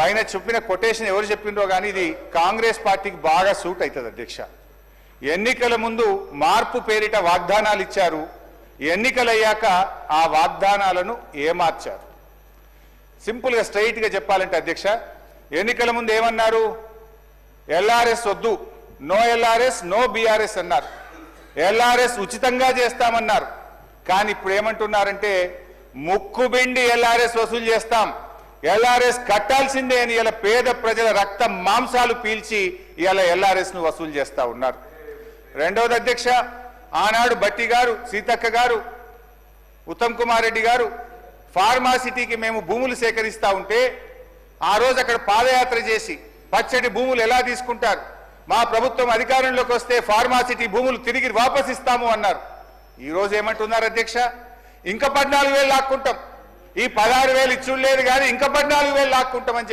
పైన చెప్పిన కొటేషన్ ఎవరు చెప్పిండ్రో కానీ ఇది కాంగ్రెస్ పార్టీకి బాగా సూట్ అవుతుంది అధ్యక్ష. ఎన్నికల ముందు మార్పు పేరిట వాగ్దానాలు ఇచ్చారు. ఎన్నికలయ్యాక ఆ వాగ్దానాలను ఏమార్చారు? సింపుల్గా స్ట్రైట్గా చెప్పాలంటే అధ్యక్ష ఎన్నికల ముందు ఏమన్నారు? ఎల్ఆర్ఎస్ వద్దు నో ఎల్ఆర్ఎస్ నో బీఆర్ఎస్ అన్నారు. ఎల్ఆర్ఎస్ ఉచితంగా చేస్తామన్నారు. కానీ ఇప్పుడు ఏమంటున్నారంటే ముక్కుబిండి ఎల్ఆర్ఎస్ వసూలు చేస్తాం. ఎల్ఆర్ఎస్ కట్టాల్సిందే అని ఇలా పేద ప్రజల రక్త మాంసాలు పీల్చి ఇలా ఎల్ఆర్ఎస్ను వసూలు చేస్తూ ఉన్నారు. రెండవది అధ్యక్ష ఆనాడు బట్టి గారు సీతక్క గారు ఉత్తమ్ కుమార్ రెడ్డి గారు ఫార్మాసిటీకి మేము భూములు సేకరిస్తా ఉంటే ఆ రోజు అక్కడ పాదయాత్ర చేసి పచ్చడి భూములు ఎలా తీసుకుంటారు? మా ప్రభుత్వం అధికారంలోకి వస్తే ఫార్మాసిటీ భూములు తిరిగి వాపసిస్తాము అన్నారు. ఈరోజు ఏమంటున్నారు అధ్యక్ష? ఇంకా పద్నాలుగు వేలు లాక్కుంటాం. ఈ పదహారు వేలు ఇచ్చుడు లేదు కానీ ఇంకా పద్నాలుగు వేలు లాక్కుంటామని